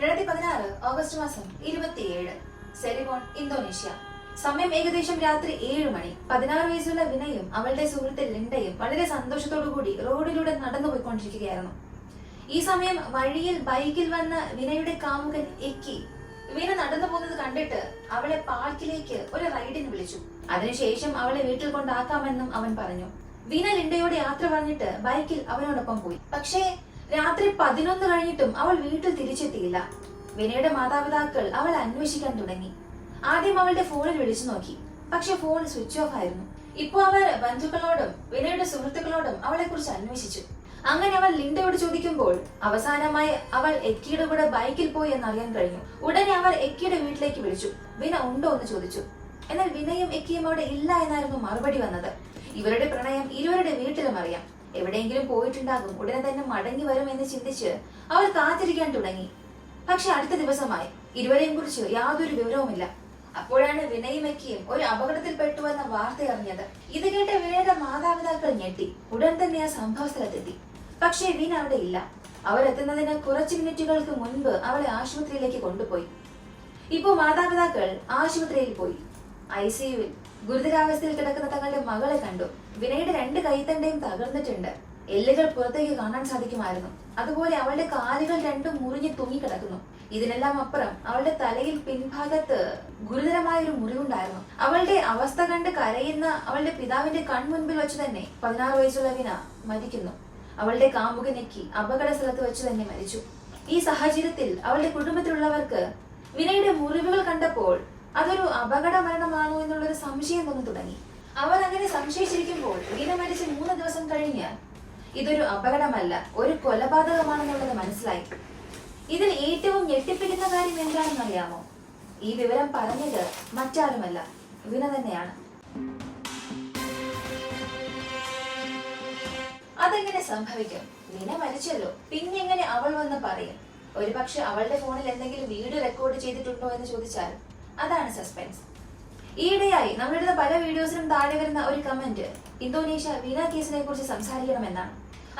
രണ്ടായിരത്തി പതിനാറ് ഓഗസ്റ്റ് മാസം ഇരുപത്തിയേഴ്. Cirebon Indonesia. സമയം ഏകദേശം രാത്രി ഏഴ് മണി. പതിനാറ് വയസ്സുള്ള വിനയും അവളുടെ സുഹൃത്ത് ലിൻഡയും വളരെ സന്തോഷത്തോടു കൂടി റോഡിലൂടെ നടന്നു പോയിക്കൊണ്ടിരിക്കുകയായിരുന്നു ഈ സമയം വഴിയിൽ ബൈക്കിൽ വന്ന വിനയുടെ കാമുകൻ എക്കി വിന നടന്നു പോകുന്നത് കണ്ടിട്ട് അവളെ പാർക്കിലേക്ക് ഒരു റൈഡിന് വിളിച്ചു. അതിനുശേഷം അവളെ വീട്ടിൽ കൊണ്ടാക്കാമെന്നും അവൻ പറഞ്ഞു. വിന ലിൻഡയോട് യാത്ര പറഞ്ഞിട്ട് ബൈക്കിൽ അവനോടൊപ്പം പോയി. പക്ഷേ രാത്രി പതിനൊന്ന് കഴിഞ്ഞിട്ടും അവൾ വീട്ടിൽ തിരിച്ചെത്തിയില്ല. വിനയുടെ മാതാപിതാക്കൾ അവളെ അന്വേഷിക്കാൻ തുടങ്ങി. ആദ്യം അവളുടെ ഫോണിൽ വിളിച്ചു നോക്കി. പക്ഷെ ഫോൺ സ്വിച്ച് ഓഫ് ആയിരുന്നു. ഇപ്പോ അവർ ബന്ധുക്കളോടും വിനയുടെ സുഹൃത്തുക്കളോടും അവളെ കുറിച്ച് അന്വേഷിച്ചു. അങ്ങനെ അവൾ ലിൻഡയോട് ചോദിക്കുമ്പോൾ അവസാനമായി അവൾ എക്കിയുടെ കൂടെ ബൈക്കിൽ പോയി എന്ന് അറിയാൻ കഴിഞ്ഞു. ഉടനെ അവർ എക്കിയുടെ വീട്ടിലേക്ക് വിളിച്ചു. വിന ഉണ്ടോ എന്ന് ചോദിച്ചു. എന്നാൽ വിനയും എക്കിയും അവിടെ ഇല്ല എന്നായിരുന്നു മറുപടി വന്നത്. ഇവരുടെ പ്രണയം ഇരുവരുടെ വീട്ടിലും അറിയാം. എവിടെയെങ്കിലും പോയിട്ടുണ്ടാകും. ഉടനെ തന്നെ മടങ്ങി വരും എന്ന് ചിന്തിച്ച് അവൾ കാത്തിരിക്കാൻ തുടങ്ങി. പക്ഷെ അടുത്ത ദിവസമായി ഇരുവരെയും കുറിച്ച് യാതൊരു വിവരവുമില്ല. അപ്പോഴാണ് വിനയുമെക്കിയും ഒരു അപകടത്തിൽപ്പെട്ടു എന്ന വാർത്ത അറിഞ്ഞത്. ഇത് കേട്ട വിനയുടെ മാതാപിതാക്കൾ ഞെട്ടി. ഉടൻ തന്നെ ആ സംഭവസ്ഥലത്തെത്തി. പക്ഷേ വീണ അവിടെ ഇല്ല. അവരെത്തുന്നതിന് കുറച്ച് മിനിറ്റുകൾക്ക് മുൻപ് അവളെ ആശുപത്രിയിലേക്ക് കൊണ്ടുപോയി. ഇപ്പോ മാതാപിതാക്കൾ ആശുപത്രിയിൽ പോയി. ഐ സിയുവിൽ ഗുരുതരാവസ്ഥയിൽ കിടക്കുന്ന തങ്ങളുടെ മകളെ കണ്ടു. വിനയുടെ രണ്ട് കൈത്തണ്ടയും തകർന്നിട്ടുണ്ട്. എല്ലുകൾ പുറത്തേക്ക് കാണാൻ സാധിക്കുമായിരുന്നു. അതുപോലെ അവളുടെ കാലുകൾ രണ്ടും മുറിഞ്ഞ് തൂങ്ങിക്കിടക്കുന്നു. ഇതിനെല്ലാം അപ്പുറം അവളുടെ തലയിൽ പിൻഭാഗത്ത് ഗുരുതരമായ ഒരു മുറിവുണ്ടായിരുന്നു. അവളുടെ അവസ്ഥ കണ്ട് കരയുന്ന അവളുടെ പിതാവിന്റെ കൺമുൻപിൽ വെച്ച് തന്നെ പതിനാറ് വയസ്സുള്ള വിന മരിക്കുന്നു. അവളുടെ കാമുക നെക്കി അപകട സ്ഥലത്ത് വെച്ച് തന്നെ മരിച്ചു. ഈ സാഹചര്യത്തിൽ അവളുടെ കുടുംബത്തിലുള്ളവർക്ക് വിനയുടെ മുറിവുകൾ കണ്ടപ്പോൾ അതൊരു അപകട മരണമാണോ എന്നുള്ളൊരു സംശയം വന്നു തുടങ്ങി. അവർ അങ്ങനെ സംശയിച്ചിരിക്കുമ്പോൾ ഗീത മരിച്ച് മൂന്ന് ദിവസം കഴിഞ്ഞ് ഇതൊരു അപകടമല്ല ഒരു കൊലപാതകമാണെന്നുള്ളത് മനസ്സിലായി. ഇതിൽ ഏറ്റവും ഞെട്ടിപ്പിക്കുന്ന കാര്യം എന്താണെന്നറിയാമോ? ഈ വിവരം പറഞ്ഞത് മറ്റാരുമല്ല വിന തന്നെയാണ്. അതെങ്ങനെ സംഭവിക്കും? വിന മരിച്ചല്ലോ. പിന്നെങ്ങനെ അവൾ വന്ന് പറയും? ഒരുപക്ഷെ അവളുടെ ഫോണിൽ എന്തെങ്കിലും വീഡിയോ റെക്കോർഡ് ചെയ്തിട്ടുണ്ടോ എന്ന് ചോദിച്ചാൽ അതാണ് സസ്പെൻസ്. ഈയിടെയായി നമ്മളിടുന്ന പല വീഡിയോസിനും താഴെ വരുന്ന ഒരു കമന്റ് ഇന്തോനേഷ്യ വീണ കേസിനെ കുറിച്ച് സംസാരിക്കണമെന്നാണ്.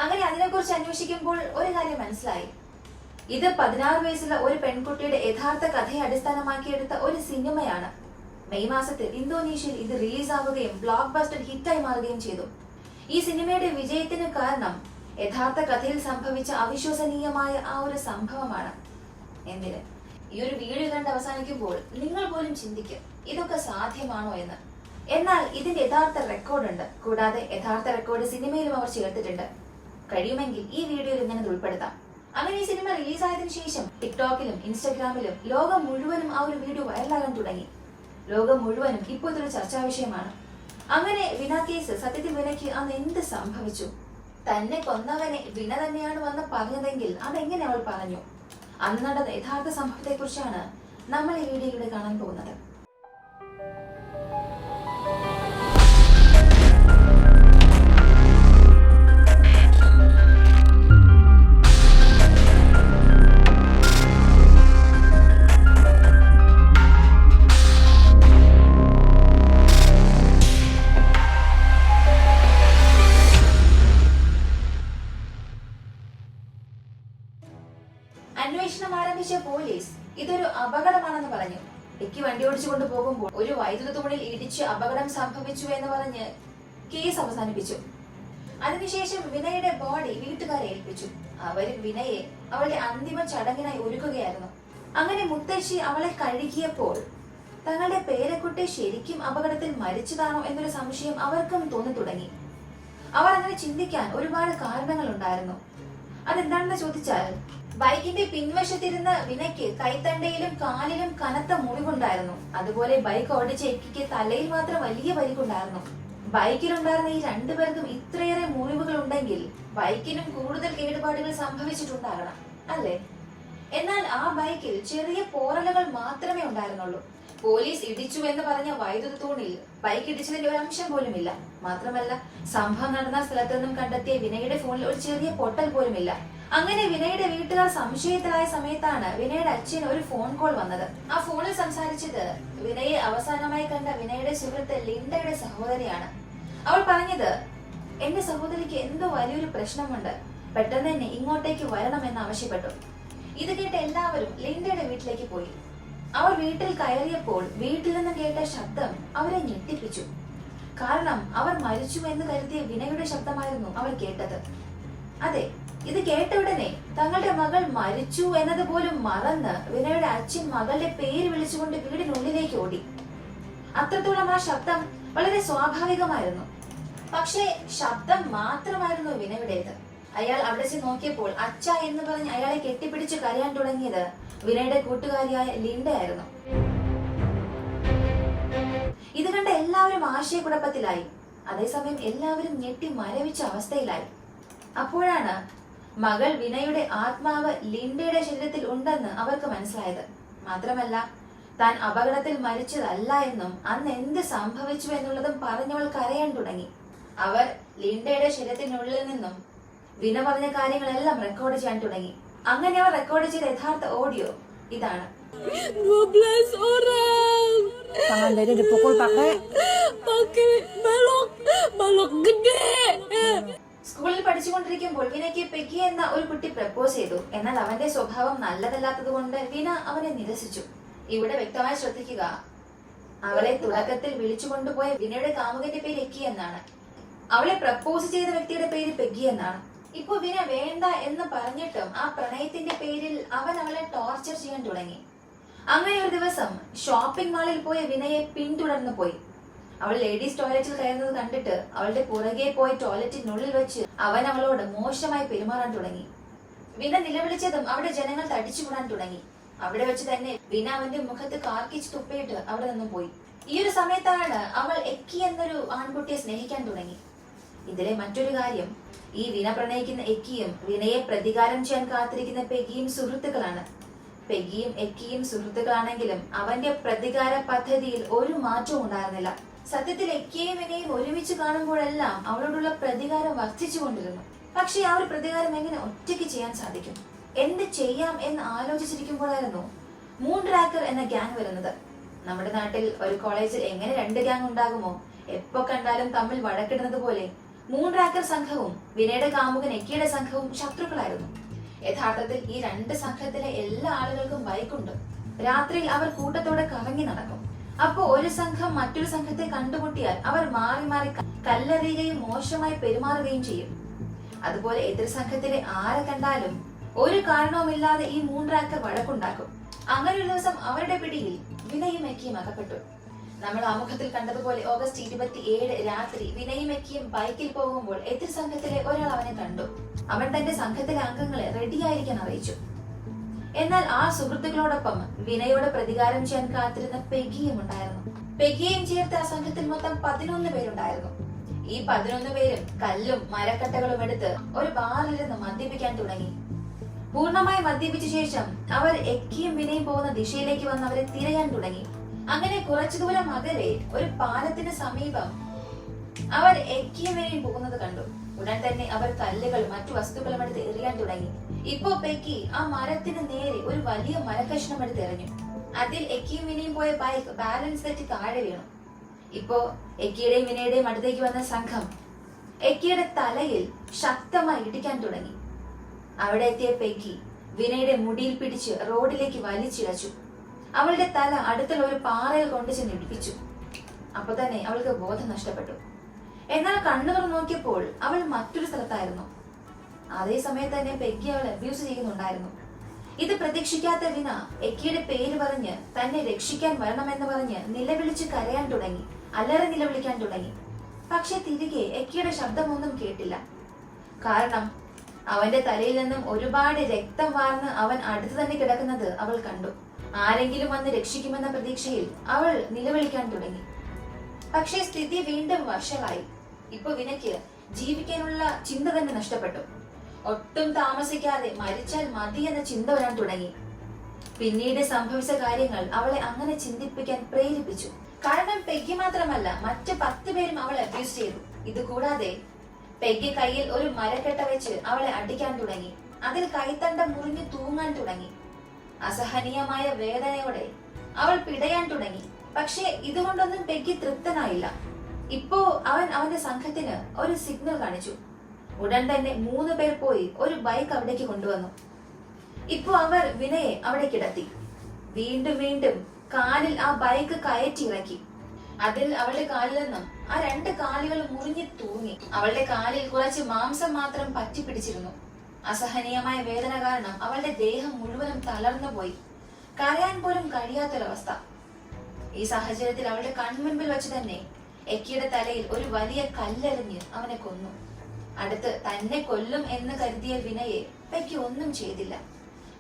അങ്ങനെ അതിനെക്കുറിച്ച് അന്വേഷിക്കുമ്പോൾ ഒരു കാര്യം മനസ്സിലായി. ഇത് പതിനാറ് വയസ്സുള്ള ഒരു പെൺകുട്ടിയുടെ യഥാർത്ഥ കഥയെ അടിസ്ഥാനമാക്കിയെടുത്ത ഒരു സിനിമയാണ്. മെയ് മാസത്തിൽ ഇന്തോനേഷ്യയിൽ ഇത് റിലീസ് ആവുകയും ബ്ലോക്ക് ബസ്റ്റർ ഹിറ്റായി മാറുകയും ചെയ്തു. ഈ സിനിമയുടെ വിജയത്തിന് കാരണം യഥാർത്ഥ കഥയിൽ സംഭവിച്ച അവിശ്വസനീയമായ ആ ഒരു സംഭവമാണ്. എന്തിന് ഈ ഒരു വീഡിയോ കണ്ട് അവസാനിക്കുമ്പോൾ നിങ്ങൾ പോലും ചിന്തിക്കും ഇതൊക്കെ സാധ്യമാണോ എന്ന്. എന്നാൽ ഇതിന്റെ യഥാർത്ഥ റെക്കോർഡ് ഉണ്ട്. കൂടാതെ യഥാർത്ഥ റെക്കോർഡ് സിനിമയിലും അവർ ചേർത്തിട്ടുണ്ട്. കഴിയുമെങ്കിൽ ഈ വീഡിയോയിൽ ഇങ്ങനെ ഉൾപ്പെടുത്താം. അങ്ങനെ ഈ സിനിമ റിലീസായതിനു ശേഷം ടിക്ടോക്കിലും ഇൻസ്റ്റഗ്രാമിലും ലോകം മുഴുവനും ആ ഒരു വീഡിയോ വൈറലാകാൻ തുടങ്ങി. ലോകം മുഴുവനും ഇപ്പോൾ ഇതൊരു ചർച്ചാ വിഷയമാണ്. അങ്ങനെ വിന കേസ് സത്യത്തിൽ വിനയ്ക്ക് അന്ന് എന്ത് സംഭവിച്ചു? തന്നെ കൊന്നവനെ വിന തന്നെയാണ് വന്ന് പറഞ്ഞതെങ്കിൽ അതെങ്ങനെ അവൾ പറഞ്ഞു? അന്ന് നടന്ന യഥാർത്ഥ സംഭവത്തെക്കുറിച്ചാണ് നമ്മൾ ഈ വീഡിയോയിലൂടെ കാണാൻ പോകുന്നത്. കേസ് അവസാനിപ്പിച്ചു. അതിനുശേഷം വിനയുടെ ബോഡി വീട്ടുകാരെ ഏൽപ്പിച്ചു. അവർ വിനയെ അവളുടെ അന്തിമ ചടങ്ങിനായി ഒരുക്കുകയായിരുന്നു. അങ്ങനെ മുത്തശ്ശി അവളെ കഴുകിയപ്പോൾ തങ്ങളുടെ പേരക്കുട്ടി ശരിക്കും അപകടത്തിൽ മരിച്ചതാണോ എന്നൊരു സംശയം അവർക്കും തോന്നി തുടങ്ങി അവർ അങ്ങനെ ചിന്തിക്കാൻ ഒരുപാട് കാരണങ്ങൾ ഉണ്ടായിരുന്നു അതെന്താണെന്ന് ചോദിച്ചാൽ ബൈക്കിന്റെ പിൻവശത്തിരുന്ന വിനയ്ക്ക് കൈത്തണ്ടയിലും കാലിലും കനത്ത മുറിവുണ്ടായിരുന്നു. അതുപോലെ ബൈക്ക് ഓടിച്ച എക്കിക്ക് തലയിൽ മാത്രം വലിയ പരിക്കുണ്ടായിരുന്നു ബൈക്കിലുണ്ടായിരുന്ന ഈ രണ്ടുപേർക്കും ഇത്രയേറെ മുറിവുകൾ ഉണ്ടെങ്കിൽ ബൈക്കിനും കൂടുതൽ കേടുപാടുകൾ സംഭവിച്ചിട്ടുണ്ടാകണം അല്ലേ? എന്നാൽ ആ ബൈക്കിൽ ചെറിയ പോറലുകൾ മാത്രമേ ഉണ്ടായിരുന്നുള്ളൂ. പോലീസ് ഇടിച്ചു എന്ന് പറഞ്ഞ വൈദ്യുത തൂണിൽ ബൈക്ക് ഇടിച്ചതിന്റെ ഒരു അംശം പോലും ഇല്ല മാത്രമല്ല സംഭവം നടന്ന സ്ഥലത്ത് നിന്നും കണ്ടെത്തിയ വിനയുടെ ഫോണിൽ ഒരു ചെറിയ പൊട്ടൽ ഇല്ല അങ്ങനെ വിനയുടെ വീട്ടുകാർ സംശയത്തിലായ സമയത്താണ് വിനയുടെ അച്ഛന് ഒരു ഫോൺ കോൾ വന്നത്. ആ ഫോണിൽ സംസാരിച്ചത് വിനയെ അവസാനമായി കണ്ട വിനയുടെ സുഹൃത്ത് ലിൻഡയുടെ സഹോദരിയാണ്. അവൾ പറഞ്ഞത് എന്റെ സഹോദരിക്ക് എന്തോ വലിയൊരു പ്രശ്നമുണ്ട്. പെട്ടെന്ന് തന്നെ ഇങ്ങോട്ടേക്ക് വരണമെന്ന് ആവശ്യപ്പെട്ടു. ഇത് കേട്ട് എല്ലാവരും ലിൻഡയുടെ വീട്ടിലേക്ക് പോയി. അവർ വീട്ടിൽ കയറിയപ്പോൾ വീട്ടിൽ നിന്ന് കേട്ട ശബ്ദം അവരെ ഞെട്ടിപ്പിച്ചു. കാരണം അവർ മരിച്ചു എന്ന് കരുതിയ വിനയുടെ ശബ്ദമായിരുന്നു അവൾ കേട്ടത്. അതെ ഇത് കേട്ട ഉടനെ തങ്ങളുടെ മകൾ മരിച്ചു എന്നത് പോലും മറന്ന് വിനയുടെ അച്ഛൻ മകളുടെ പേര് വിളിച്ചുകൊണ്ട് വീടിനുള്ളിലേക്ക് ഓടി. അത്രത്തോളം ആ ശബ്ദം വളരെ സ്വാഭാവികമായിരുന്നു. പക്ഷേ ശബ്ദം മാത്രമായിരുന്നു വിനയുടേത്. അയാൾ അവിടെ ചെന്ന് നോക്കിയപ്പോൾ അച്ഛ എന്ന് പറഞ്ഞ് അയാളെ കെട്ടിപ്പിടിച്ച് കരയാൻ തുടങ്ങിയത് വിനയുടെ കൂട്ടുകാരിയായ ലിൻഡയായിരുന്നു. ഇത് കണ്ട എല്ലാവരും ആശയക്കുഴപ്പത്തിലായി. അതേസമയം എല്ലാവരും ഞെട്ടി മരവിച്ച അവസ്ഥയിലായി. അപ്പോഴാണ് മകൾ വിനയുടെ ആത്മാവ് ലിൻഡയുടെ ശരീരത്തിൽ ഉണ്ടെന്ന് അവർക്ക് മനസ്സിലായത്. മാത്രമല്ല താൻ അപകടത്തിൽ മരിച്ചതല്ല എന്നും അന്ന് എന്ത് സംഭവിച്ചു എന്നുള്ളതും പറഞ്ഞവൾ കരയാൻ തുടങ്ങി. അവർ ലിൻഡയുടെ ശരീരത്തിനുള്ളിൽ നിന്നും വിന പറഞ്ഞ കാര്യങ്ങളെല്ലാം റെക്കോർഡ് ചെയ്യാൻ തുടങ്ങി. അങ്ങനെ അവർ റെക്കോർഡ് ചെയ്ത യഥാർത്ഥ ഓഡിയോ ഇതാണ്. 12 orang Tangan Dede dipukul pakai pakai balok balok gede. സ്കൂളിൽ പഠിച്ചുകൊണ്ടിരിക്കുമ്പോൾ വിനയ്ക്ക് പെക്കി എന്ന ഒരു കുട്ടി പ്രപ്പോസ് ചെയ്തു. എന്നാൽ അവന്റെ സ്വഭാവം നല്ലതല്ലാത്തത് കൊണ്ട് വിന അവനെ നിരസിച്ചു. ഇവിടെ വ്യക്തമായി ശ്രദ്ധിക്കുക. അവളെ തുടക്കത്തിൽ വിളിച്ചു കൊണ്ടുപോയ വിനയുടെ കാമുകന്റെ പേര് എക്കി എന്നാണ്. അവളെ പ്രപ്പോസ് ചെയ്ത വ്യക്തിയുടെ പേര് പെഗ്ഗി എന്നാണ്. ഇപ്പൊ വിന വേണ്ട എന്ന് പറഞ്ഞിട്ടും ആ പ്രണയത്തിന്റെ പേരിൽ അവൻ അവളെ ടോർച്ചർ ചെയ്യാൻ തുടങ്ങി. അങ്ങനെ ഒരു ദിവസം ഷോപ്പിംഗ് മാളിൽ പോയ വിനയെ പിന്തുടർന്നു പോയി. അവൾ ലേഡീസ് ടോയ്ലറ്റിൽ കയറുന്നത് കണ്ടിട്ട് അവളുടെ പുറകെ പോയി ടോയ്ലറ്റിനുള്ളിൽ വെച്ച് അവൻ അവളോട് മോശമായി പെരുമാറാൻ തുടങ്ങി. വിന നിലവിളിച്ചതും അവിടെ ജനങ്ങൾ തടിച്ചുകൂടാൻ തുടങ്ങി. അവിടെ വെച്ച് തന്നെ വിന അവന്റെ മുഖത്ത് കാർക്കിച്ച് തുപ്പിയിട്ട് അവിടെ നിന്നും പോയി. ഈ ഒരു സമയത്താണ് അവൾ എക്കി എന്നൊരു ആൺകുട്ടിയെ സ്നേഹിക്കാൻ തുടങ്ങി. ഇതിലെ മറ്റൊരു കാര്യം ഈ വിന പ്രണയിക്കുന്ന എക്കിയും വിനയെ പ്രതികാരം ചെയ്യാൻ കാത്തിരിക്കുന്ന പെഗിയും സുഹൃത്തുക്കളാണ്. പെഗിയും എക്കിയും സുഹൃത്തുക്കളാണെങ്കിലും അവന്റെ പ്രതികാര പദ്ധതിയിൽ ഒരു മാറ്റവും ഉണ്ടായിരുന്നില്ല. സത്യത്തിൽ എക്കിയെയും വിനയും ഒരുമിച്ച് കാണുമ്പോഴെല്ലാം അവളോടുള്ള പ്രതികാരം വർദ്ധിച്ചുകൊണ്ടിരുന്നു പക്ഷെ ആ ഒരു പ്രതികാരം എങ്ങനെ ഒറ്റയ്ക്ക് ചെയ്യാൻ സാധിക്കും? എന്ത് ചെയ്യാം എന്ന് ആലോചിച്ചിരിക്കുമ്പോഴായിരുന്നു മൂൺ ട്രാക്കർ എന്ന ഗ്യാങ് വരുന്നത്. നമ്മുടെ നാട്ടിൽ ഒരു കോളേജിൽ എങ്ങനെ രണ്ട് ഗ്യാങ് ഉണ്ടാകുമോ? എപ്പോ കണ്ടാലും തമ്മിൽ വഴക്കിടുന്നത് പോലെ മൂൺ ട്രാക്കർ സംഘവും വിനയുടെ കാമുകൻ എക്കിയുടെ സംഘവും ശത്രുക്കളായിരുന്നു. യഥാർത്ഥത്തിൽ ഈ രണ്ട് സംഘത്തിലെ എല്ലാ ആളുകൾക്കും ബൈക്കുണ്ട് രാത്രിയിൽ അവർ കൂട്ടത്തോടെ കറങ്ങി നടക്കും. അപ്പോ ഒരു സംഘം മറ്റൊരു സംഘത്തെ കണ്ടുമുട്ടിയാൽ അവർ മാറി മാറി കല്ലെറിയുകയും മോശമായി പെരുമാറുകയും ചെയ്യും. അതുപോലെ എതിർ സംഘത്തിലെ ആരെ കണ്ടാലും ഒരു കാരണവുമില്ലാതെ ഈ മൂൺറാക്കർ വഴക്കുണ്ടാക്കും. അങ്ങനെ ഒരു ദിവസം അവരുടെ പിടിയിൽ വിനയും എക്കിയും അകപ്പെട്ടു. നമ്മൾ ആമുഖത്തിൽ കണ്ടതുപോലെ ഓഗസ്റ്റ് ഇരുപത്തി ഏഴ് രാത്രി വിനയുമക്കിയും ബൈക്കിൽ പോകുമ്പോൾ എതിർ സംഘത്തിലെ ഒരാൾ അവനെ കണ്ടു. അവൻ തന്റെ സംഘത്തിലെ അംഗങ്ങളെ റെഡിയായിരിക്കാൻ അറിയിച്ചു. എന്നാൽ ആ സുഹൃത്തുക്കളോടൊപ്പം വിനയോട് പ്രതികാരം ചെയ്യാൻ കാത്തിരുന്ന പെഗിയും ഉണ്ടായിരുന്നു. പെഗിയും ചേർത്ത് ആ സംഘത്തിൽ മൊത്തം പതിനൊന്ന് പേരുണ്ടായിരുന്നു. ഈ പതിനൊന്ന് പേരും കല്ലും മരക്കട്ടകളും എടുത്ത് ഒരു ബാറിലിരുന്ന് മദ്യപിക്കാൻ തുടങ്ങി. പൂർണമായി മദ്യപിച്ച ശേഷം അവർ എക്കിയും വിനയും പോകുന്ന ദിശയിലേക്ക് വന്ന് അവരെ തിരയാൻ തുടങ്ങി. അങ്ങനെ കുറച്ചു ദൂരം അകലെ ഒരു പാലത്തിന് സമീപം അവർ എക്കിയവരെയും പോകുന്നത് കണ്ടു. ഉടൻ തന്നെ അവർ കല്ലുകൾ മറ്റു വസ്തുക്കളും എടുത്ത് എറിയാൻ തുടങ്ങി. ഇപ്പോ പെക്കി ആ മരത്തിന് നേരെ ഒരു വലിയ മരക്കഷ്ണം എടുത്ത് എറിഞ്ഞു. അതിൽ എക്കിയും വിനയും പോയ ബൈക്ക് ബാലൻസ് തെറ്റി താഴെ വീണു. ഇപ്പോ എക്കിയുടെയും വിനയുടെയും അടുത്തേക്ക് വന്ന സംഘം എക്കിയുടെ തലയിൽ ശക്തമായി ഇടിക്കാൻ തുടങ്ങി. അവിടെ എത്തിയ പെക്കി വിനയുടെ മുടിയിൽ പിടിച്ച് റോഡിലേക്ക് വലിച്ചിഴച്ചു. അവളുടെ തല അടുത്തുള്ള ഒരു പാറയിൽ കൊണ്ടു ചെന്ന് ഇടിപ്പിച്ചു. അപ്പൊ തന്നെ അവൾക്ക് ബോധം നഷ്ടപ്പെട്ടു. എന്നാൽ കണ്ണുകൾ നോക്കിയപ്പോൾ അവൾ മറ്റൊരു സ്ഥലത്തായിരുന്നു. അതേ സമയത്ത് തന്നെ പെഗ്ഗി അവൾ അബ്യൂസ് ചെയ്യുന്നുണ്ടായിരുന്നു. ഇത് പ്രതീക്ഷിക്കാത്ത വിന എക്കിയുടെ പേര് പറഞ്ഞ് തന്നെ രക്ഷിക്കാൻ വരണമെന്ന് പറഞ്ഞ് നിലവിളിച്ച് കരയാൻ തുടങ്ങി. അല്ലറെ നിലവിളിക്കാൻ തുടങ്ങി. പക്ഷെ തിരികെ എക്കിയുടെ ശബ്ദമൊന്നും കേട്ടില്ല. കാരണം അവന്റെ തലയിൽ നിന്നും ഒരുപാട് രക്തം വാർന്ന് അവൻ അടുത്ത് തന്നെ കിടക്കുന്നത് അവൾ കണ്ടു. ആരെങ്കിലും വന്ന് രക്ഷിക്കുമെന്ന പ്രതീക്ഷയിൽ അവൾ നിലവിളിക്കാൻ തുടങ്ങി. പക്ഷേ സ്ഥിതി വീണ്ടും വഷളായി. ഇപ്പൊ വിനയ്ക്ക് ജീവിക്കാനുള്ള ചിന്ത തന്നെ നഷ്ടപ്പെട്ടു. ഒട്ടും താമസിക്കാതെ മരിച്ചാൽ മതി എന്ന ചിന്ത വരാൻ തുടങ്ങി. പിന്നീട് സംഭവിച്ച കാര്യങ്ങൾ അവളെ അങ്ങനെ ചിന്തിപ്പിക്കാൻ പ്രേരിപ്പിച്ചു. കാരണം പെഗ്ഗി മാത്രമല്ല മറ്റ് പത്ത് പേരും അവളെ അബ്യൂസ് ചെയ്തു. ഇത് കൂടാതെ പെഗ്ഗി കയ്യിൽ ഒരു മരക്കെട്ട വെച്ച് അവളെ അടിക്കാൻ തുടങ്ങി. അതിൽ കൈത്തണ്ടം മുറിഞ്ഞു തൂങ്ങാൻ തുടങ്ങി. അസഹനീയമായ വേദനയോടെ അവൾ പിടയാൻ തുടങ്ങി. പക്ഷേ ഇതുകൊണ്ടൊന്നും പെക്കി തൃപ്തനായില്ല. ഇപ്പോ അവൻ അവന്റെ സംഘത്തിന് ഒരു സിഗ്നൽ കാണിച്ചു. ഉടൻ തന്നെ മൂന്ന് പേർ പോയി ഒരു ബൈക്ക് അവിടേക്ക് കൊണ്ടുവന്നു. ഇപ്പോ അവർ വിനയെ അവിടെ കിടത്തി. വീണ്ടും വീണ്ടും കാലിൽ ആ ബൈക്ക് കയറ്റിയിറക്കി അതിൽ അവളുടെ കാലിൽ നിന്നും ആ രണ്ട് കാലുകൾ മുറിഞ്ഞു തൂങ്ങി. അവളുടെ കാലിൽ കുറച്ച് മാംസം മാത്രം പറ്റിപ്പിടിച്ചിരുന്നു. അസഹനീയമായ വേദന കാരണം അവളുടെ ദേഹം മുഴുവനും തളർന്നു പോയി. കരയാൻ പോലും കഴിയാത്തൊരവസ്ഥ. ഈ സാഹചര്യത്തിൽ അവളുടെ കൺമുൻപിൽ വെച്ച് തന്നെ എക്കിയുടെ തലയിൽ ഒരു വലിയ കല്ലെറിഞ്ഞ് അവനെ കൊന്നു. അടുത്ത് തന്നെ കൊല്ലും എന്ന് കരുതിയ വിനയെ പെക്കി ഒന്നും ചെയ്തില്ല.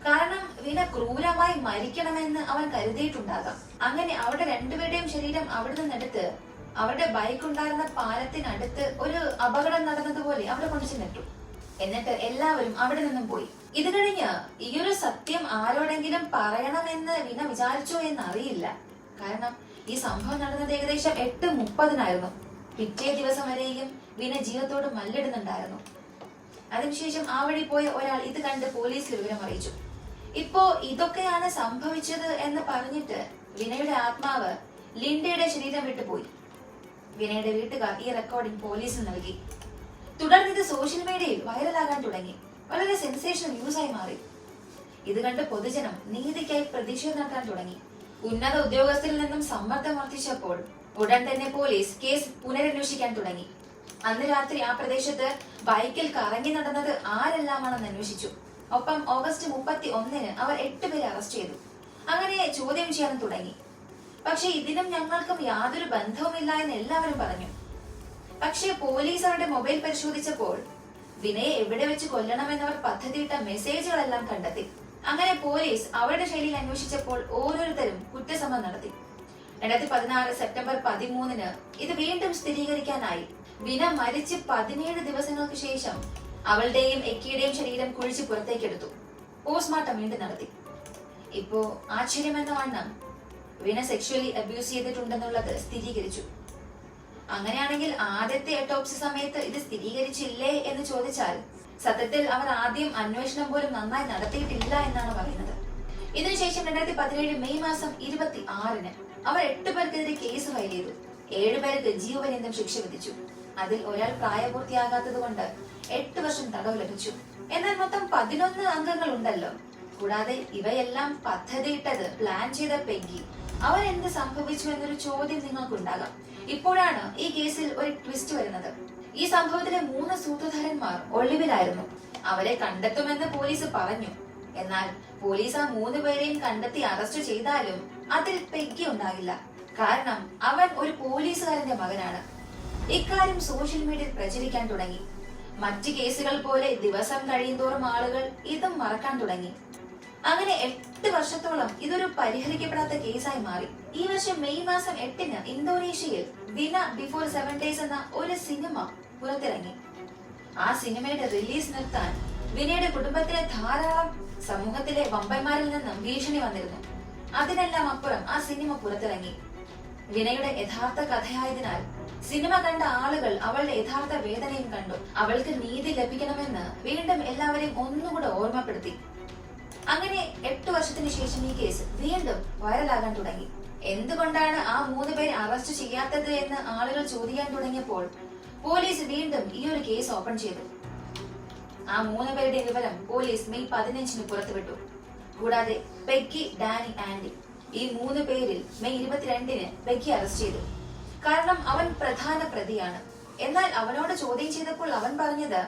കാരണം വിന ക്രൂരമായി മരിക്കണമെന്ന് അവൻ കരുതിയിട്ടുണ്ടാകാം. അങ്ങനെ അവരുടെ രണ്ടുപേരുടെയും ശരീരം അവിടെ നിന്നെടുത്ത് അവരുടെ ബൈക്ക് ഉണ്ടായിരുന്ന പാലത്തിനടുത്ത് ഒരു അപകടം നടന്നതുപോലെ അവിടെ കൊണ്ടു ചെന്നിട്ടു എന്നിട്ട് എല്ലാവരും അവിടെ നിന്നും പോയി. ഇത് കഴിഞ്ഞ് ഈയൊരു സത്യം ആരോടെങ്കിലും പറയണമെന്ന് വിന വിചാരിച്ചോ എന്ന് അറിയില്ല കാരണം ഈ സംഭവം നടന്നത് ഏകദേശം എട്ട് മുപ്പതിനായിരുന്നു. പിറ്റേ ദിവസം വരെയും വിന ജീവത്തോട് മല്ലിടുന്നുണ്ടായിരുന്നു. അതിനുശേഷം ആ വഴി പോയ ഒരാൾ ഇത് കണ്ട് പോലീസിൽ വിവരം അറിയിച്ചു. ഇപ്പോ ഇതൊക്കെയാണ് സംഭവിച്ചത് എന്ന് പറഞ്ഞിട്ട് വിനയുടെ ആത്മാവ് ലിൻഡയുടെ ശരീരം വിട്ടുപോയി. വിനയുടെ വീട്ടുകാർ ഈ റെക്കോർഡിംഗ് പോലീസിന് നൽകി. തുടർന്ന് ഇത് സോഷ്യൽ മീഡിയയിൽ വൈറലാകാൻ തുടങ്ങി. വളരെ സെൻസേഷണൽ ന്യൂസായി മാറി. ഇത് കണ്ട് പൊതുജനം നീതിക്കായി പ്രതിഷേധം നടത്താൻ തുടങ്ങി. ഉന്നത ഉദ്യോഗസ്ഥരിൽ നിന്നും സമ്മർദ്ദം വർദ്ധിച്ചപ്പോൾ ഉടൻ തന്നെ പോലീസ് കേസ് പുനരന്വേഷിക്കാൻ തുടങ്ങി. അന്ന് രാത്രി ആ പ്രദേശത്ത് ബൈക്കിൽ കറങ്ങി നടന്നത് ആരെല്ലാമാണെന്ന് അന്വേഷിച്ചു. ഒപ്പം ഓഗസ്റ്റ് മുപ്പത്തി ഒന്നിന് അവർ എട്ടുപേരെ അറസ്റ്റ് ചെയ്തു. അങ്ങനെ ചോദ്യം ചെയ്യാൻ തുടങ്ങി. പക്ഷെ ഇതിനും ഞങ്ങൾക്കും യാതൊരു ബന്ധവുമില്ല എന്ന് എല്ലാവരും പറഞ്ഞു. പക്ഷേ പോലീസ് അവരുടെ മൊബൈൽ പരിശോധിച്ചപ്പോൾ വിനയെ എവിടെ വെച്ച് കൊല്ലണമെന്നവർ പദ്ധതിയിട്ട മെസ്സേജുകളെല്ലാം കണ്ടെത്തി. അങ്ങനെ പോലീസ് അവരുടെ ശൈലിയിൽ അന്വേഷിച്ചപ്പോൾ ഓരോരുത്തരും കുറ്റസമ്മം നടത്തി. രണ്ടായിരത്തി പതിനാറ് സെപ്റ്റംബർ പതിമൂന്നിന് ഇത് വീണ്ടും സ്ഥിരീകരിക്കാനായി വിന മരിച്ച് പതിനേഴ് ദിവസങ്ങൾക്ക് ശേഷം അവളുടെയും എക്കിയുടെയും ശരീരം കുഴിച്ച് പുറത്തേക്കെടുത്തു. പോസ്റ്റ്മോർട്ടം വീണ്ടും നടത്തി. ഇപ്പോ ആശ്ചര്യമെന്ന വണ്ണം വിന സെക്ഷുവലി അബ്യൂസ് ചെയ്തിട്ടുണ്ടെന്നുള്ളത് സ്ഥിരീകരിച്ചു. അങ്ങനെയാണെങ്കിൽ ആദ്യത്തെ എട്ടോപ്സി സമയത്ത് ഇത് സ്ഥിരീകരിച്ചില്ലേ എന്ന് ചോദിച്ചാൽ സത്യത്തിൽ അവർ ആദ്യം അന്വേഷണം പോലും നന്നായി നടത്തിയിട്ടില്ല എന്നാണ് പറയുന്നത്. ഇതിനുശേഷം രണ്ടായിരത്തി പതിനേഴ് മെയ് മാസം ഇരുപത്തി ആറിന് അവർ എട്ട് പേർക്കെതിരെ കേസ് ഫയൽ ചെയ്തു. ഏഴുപേർക്ക് ജീവപര്യന്തം ശിക്ഷ വിധിച്ചു. അതിൽ ഒരാൾ പ്രായപൂർത്തിയാകാത്തത് കൊണ്ട് എട്ട് വർഷം തടവ് ലഭിച്ചു. എന്നാൽ മൊത്തം പതിനൊന്ന് അംഗങ്ങൾ ഉണ്ടല്ലോ കൂടാതെ ഇവയെല്ലാം പദ്ധതിയിട്ടത് പ്ലാൻ ചെയ്ത പെഗ്ഗി. അവർ എന്ത് സംഭവിച്ചു എന്നൊരു ചോദ്യം നിങ്ങൾക്കുണ്ടാകാം. ഇപ്പോഴാണ് ഈ കേസിൽ ഒരു ട്വിസ്റ്റ് വരുന്നത്. ഈ സംഭവത്തിലെ മൂന്ന് സൂത്രധാരന്മാർ ഒളിവിലായിരുന്നു. അവരെ കണ്ടെത്തുമെന്ന് പോലീസ് പറഞ്ഞു. എന്നാൽ പോലീസ് ആ മൂന്ന് പേരെയും കണ്ടെത്തി അറസ്റ്റ് ചെയ്താലും അതിൽ പെഗ്ഗി ഉണ്ടാകില്ല കാരണം അവൻ ഒരു പോലീസുകാരന്റെ മകനാണ്. ഇക്കാര്യം സോഷ്യൽ മീഡിയയിൽ പ്രചരിക്കാൻ തുടങ്ങി. മറ്റ് കേസുകൾ പോലെ ദിവസം കഴിയുന്തോറും ആളുകൾ ഇതും മറക്കാൻ തുടങ്ങി. അങ്ങനെ എട്ട് വർഷത്തോളം ഇതൊരു പരിഹരിക്കപ്പെടാത്ത കേസായി മാറി. ഈ വർഷം മെയ് മാസം എട്ടിന് ഇന്തോനേഷ്യയിൽ ദിന ബിഫോർ സെവൻ ഡേയ്സ് എന്ന ഒരു സിനിമ പുറത്തിറങ്ങി. ആ സിനിമയുടെ റിലീസ് നിർത്താൻ വിനയുടെ കുടുംബത്തിലെ ധാരാളം സമൂഹത്തിലെ വമ്പന്മാരിൽ നിന്നും ഭീഷണി വന്നിരുന്നു. അതിനെല്ലാം അപ്പുറം ആ സിനിമ പുറത്തിറങ്ങി. വിനയുടെ യഥാർത്ഥ കഥയായതിനാൽ സിനിമ കണ്ട ആളുകൾ അവളുടെ യഥാർത്ഥ വേദനയും കണ്ടു. അവൾക്ക് നീതി ലഭിക്കണമെന്ന് വീണ്ടും എല്ലാവരെയും ഒന്നുകൂടെ ഓർമ്മപ്പെടുത്തി. അങ്ങനെ എട്ട് വർഷത്തിന് ശേഷം ഈ കേസ് വീണ്ടും വൈറലാകാൻ തുടങ്ങി. എന്തുകൊണ്ടാണ് ആ മൂന്ന് പേരെ അറസ്റ്റ് ചെയ്യാത്തത് എന്ന് ആളുകൾ ചോദിക്കാൻ തുടങ്ങിയപ്പോൾ പോലീസ് വീണ്ടും ഈ ഒരു കേസ് ഓപ്പൺ ചെയ്തു. ആ മൂന്ന് പേരുടെ വിവരം പോലീസ് മെയ് പതിനഞ്ചിന് പുറത്തുവിട്ടു. കൂടാതെ പെക്കി ഡാനി ആൻഡി ഈ മൂന്ന് പേരിൽ മെയ് ഇരുപത്തിരണ്ടിന് പെക്കി അറസ്റ്റ് ചെയ്തു. കാരണം അവൻ പ്രധാന പ്രതിയാണ്. എന്നാൽ അവനോട് ചോദ്യം ചെയ്തപ്പോൾ അവൻ പറഞ്ഞത്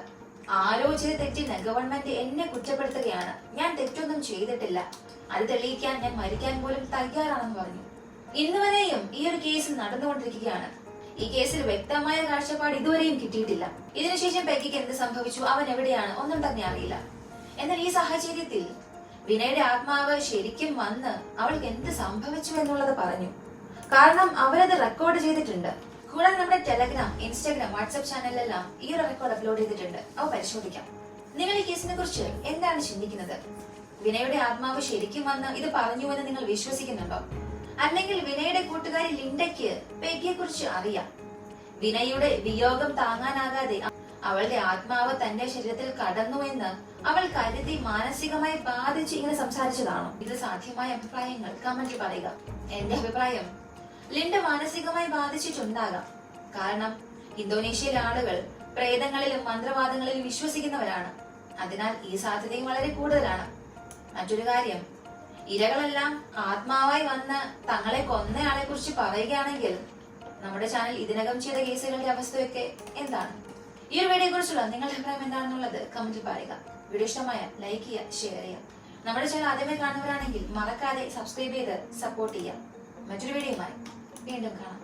ആലോചിച്ച തെറ്റി ഗവൺമെന്റ് എന്നെ കുറ്റപ്പെടുത്തുകയാണ്. ഞാൻ തെറ്റൊന്നും ചെയ്തിട്ടില്ല. അത് തെളിയിക്കാൻ ഞാൻ മരിക്കാൻ പോലും തയ്യാറാണെന്ന് പറഞ്ഞു. ഇന്നുവരെയും ഈ ഒരു കേസ് നടന്നുകൊണ്ടിരിക്കുകയാണ്. ഈ കേസിൽ വ്യക്തമായ കാഴ്ചപ്പാട് ഇതുവരെയും കിട്ടിയിട്ടില്ല. ഇതിനുശേഷം പെക്കിക്ക് എന്ത് സംഭവിച്ചു? അവൻ എവിടെയാണ്? ഒന്നും തന്നെ അറിയില്ല. എന്നാൽ ഈ സാഹചര്യത്തിൽ വിനയുടെ ആത്മാവ് ശരിക്കും വന്ന് അവൾക്ക് എന്ത് സംഭവിച്ചു എന്നുള്ളത് പറഞ്ഞു. കാരണം അവരത് റെക്കോർഡ് ചെയ്തിട്ടുണ്ട്. കൂടാതെ നമ്മുടെ ടെലഗ്രാം ഇൻസ്റ്റാഗ്രാം വാട്സ്ആപ്പ് ചാനലിലെല്ലാം ഈ ഒരു റെക്കോർഡ് അപ്ലോഡ് ചെയ്തിട്ടുണ്ട്. അവ പരിശോധിക്കാം. നിങ്ങൾ ഈ കേസിനെ കുറിച്ച് എന്താണ് ചിന്തിക്കുന്നത്? വിനയുടെ ആത്മാവ് ശരിക്കും വന്ന് ഇത് പറഞ്ഞുവെന്ന് നിങ്ങൾ വിശ്വസിക്കുന്നുണ്ടോ? അല്ലെങ്കിൽ വിനയുടെ കൂട്ടുകാരി ലിൻഡയ്ക്ക് പെഗിയെ കുറിച്ച് അറിയാം? വിനയുടെ വിയോഗം താങ്ങാനാകാതെ അവളുടെ ആത്മാവ് തന്റെ ശരീരത്തിൽ കടന്നു എന്ന് അവൾ കരുതി മാനസികമായി ബാധിച്ച് ഇങ്ങനെ സംസാരിച്ചതാണോ? ഇത് സാധ്യമായ അഭിപ്രായങ്ങൾ കമന്റിൽ പറയുക. എന്റെ അഭിപ്രായം ലിൻഡ മാനസികമായി ബാധിച്ചിട്ടുണ്ടാകാം. കാരണം ഇന്തോനേഷ്യയിലെ ആളുകൾ പ്രേതങ്ങളിലും മന്ത്രവാദങ്ങളിലും വിശ്വസിക്കുന്നവരാണ്. അതിനാൽ ഈ സാധ്യതയും വളരെ കൂടുതലാണ്. മറ്റൊരു കാര്യം ഇരകളെല്ലാം ആത്മാവായി വന്ന് തങ്ങളെ കൊന്നയാളെ കുറിച്ച് പറയുകയാണെങ്കിൽ നമ്മുടെ ചാനൽ ഇതിനകം ചെയ്ത കേസുകളുടെ അവസ്ഥയൊക്കെ എന്താണ്? ഈ ഒരു വീഡിയോ കുറിച്ചുള്ള നിങ്ങളുടെ അഭിപ്രായം എന്താണെന്നുള്ളത് കമന്റിൽ പറയുക. വീഡിയോ ഇഷ്ടമായ ലൈക്ക് ചെയ്യുക ഷെയർ ചെയ്യുക. നമ്മുടെ ചാനൽ ആദ്യമായി കാണുന്നവരാണെങ്കിൽ മറക്കാതെ സബ്സ്ക്രൈബ് ചെയ്ത് സപ്പോർട്ട് ചെയ്യാം മറ്റൊരു വീഡിയോയുമായി വീണ്ടും കാണാം